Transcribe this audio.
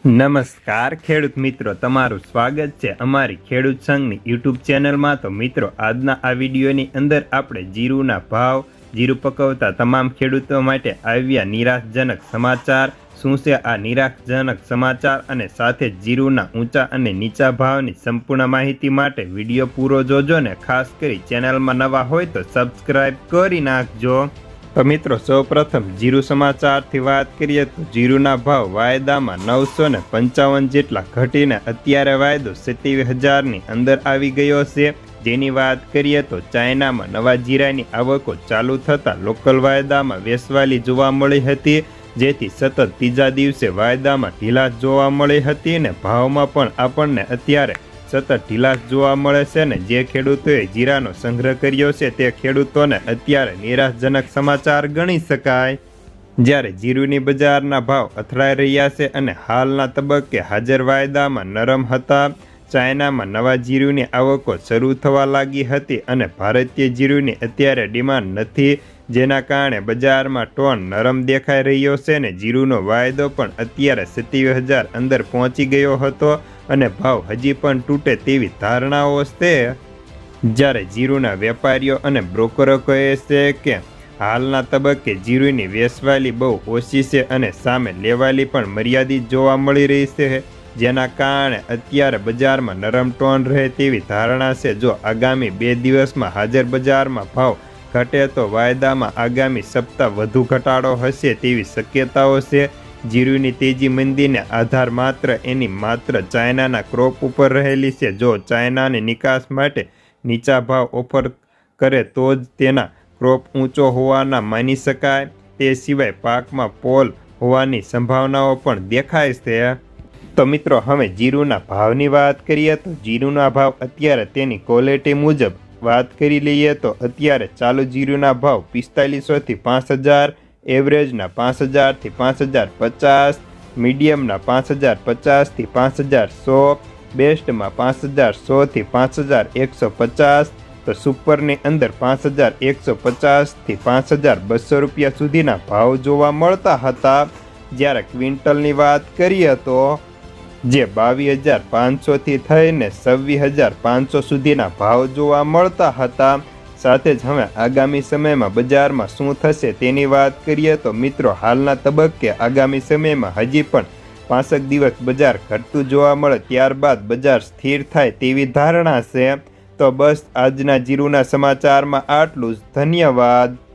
નમસ્કાર, ખેડૂત મિત્રો, તમારું સ્વાગત છે અમારી ખેડૂત સંઘની યુટ્યુબ ચેનલમાં. તો મિત્રો, આજના આ વિડીયોની અંદર આપણે જીરુના ભાવ, જીરું પકવતા તમામ ખેડૂતો માટે આવ્યા નિરાશજનક સમાચાર. શું છે આ નિરાશજનક સમાચાર? અને સાથે જીરુના ઊંચા અને નીચા ભાવની સંપૂર્ણ માહિતી માટે વીડિયો પૂરો જોજો ને ખાસ કરી ચેનલમાં નવા હોય તો સબસ્ક્રાઈબ કરી નાખજો. મિત્રો, સૌપ્રથમ જીરું સમાચારથી વાત કરીએ તો જીરુના ભાવ વાયદામાં નવસો ને પંચાવન જેટલા ઘટીને અત્યારે વાયદો સિત્તેર હજારની અંદર આવી ગયો છે. જેની વાત કરીએ તો ચાઇનામાં નવા જીરાની આવકો ચાલુ થતાં લોકલ વાયદામાં વેસવાલી જોવા મળી હતી, જેથી સતત ત્રીજા દિવસે વાયદામાં ઢીલાસ જોવા મળી હતી ને ભાવમાં પણ આપણને અત્યારે સતત ઢીલાશ જોવા મળે છે ને જે ખેડૂતોએ જીરાનો સંગ્રહ કર્યો છે તે ખેડૂતોને અત્યારે નિરાશજનક સમાચાર ગણી શકાય. જ્યારે જીરુની બજારના ભાવ અથડાઈ રહ્યા છે અને હાલના તબક્કે હાજર વાયદામાં નરમ હતા. ચાઇનામાં નવા જીરુની આવકો શરૂ થવા લાગી હતી અને ભારતીય જીરુની અત્યારે ડિમાન્ડ નથી, જેના કારણે બજારમાં ટોન નરમ દેખાઈ રહ્યો છે ને જીરુનો વાયદો પણ અત્યારે સત્યાવીસ હજાર અંદર પહોંચી ગયો હતો. અને ભાવ હજી પણ તૂટે તેવી ધારણાઓ છે. જ્યારે જીરુના વેપારીઓ અને બ્રોકરો કહે છે કે હાલના તબક્કે જીરુની વેચવાલી બહુ ઓછી છે અને સામે લેવાલી પણ મર્યાદિત જોવા મળી રહી છે, જેના કારણે અત્યારે બજારમાં નરમ ટોન રહે તેવી ધારણા છે. જો આગામી બે દિવસમાં હાજર બજારમાં ભાવ ઘટે તો વાયદામાં આગામી સપ્તાહ વધુ ઘટાડો હશે તેવી શક્યતાઓ છે. જીરુની તેજી મંદીને આધાર માત્ર એની માત્ર ચાઇનાના ક્રોપ ઉપર રહેલી છે. જો ચાઇનાની નિકાસ માટે નીચા ભાવ ઓફર કરે તો જ તેના ક્રોપ ઊંચો હોવાના માની શકાય. તે સિવાય પાકમાં પોલ હોવાની સંભાવનાઓ પણ દેખાય છે. તો મિત્રો, હવે જીરુના ભાવની વાત કરીએ તો જીરુના ભાવ અત્યારે તેની ક્વોલિટી મુજબ વાત કરી લઈએ તો અત્યારે ચાલુ જીરુના ભાવ પિસ્તાલીસોથી પાંચ હજાર એવરેજના પાંચ હજારથી પાંચ હજાર પચાસ, મીડિયમના પાંચ હજાર પચાસથી પાંચ હજાર સો, બેસ્ટમાં પાંચ હજાર સોથી પાંચ હજાર એકસો પચાસ, તો સુપરની અંદર પાંચ હજાર એકસો પચાસથી પાંચ હજાર બસો રૂપિયા સુધીના ભાવ જોવા મળતા હતા. જ્યારે ક્વિન્ટલની વાત કરીએ તો જે બાવીસ હજાર પાંચસોથી થઈને છવ્વીસ હજાર પાંચસો સુધીના ભાવ જોવા મળતા હતા. સાથે જ હવે આગામી સમયમાં બજારમાં શું થશે તેની વાત કરીએ તો મિત્રો, હાલના તબક્કે આગામી સમયમાં હજી પણ પાંસઠ દિવસ બજાર ઘટતું જોવા મળે, ત્યારબાદ બજાર સ્થિર થાય તેવી ધારણા છે. તો બસ આજના જીરુના સમાચારમાં આટલું જ. ધન્યવાદ.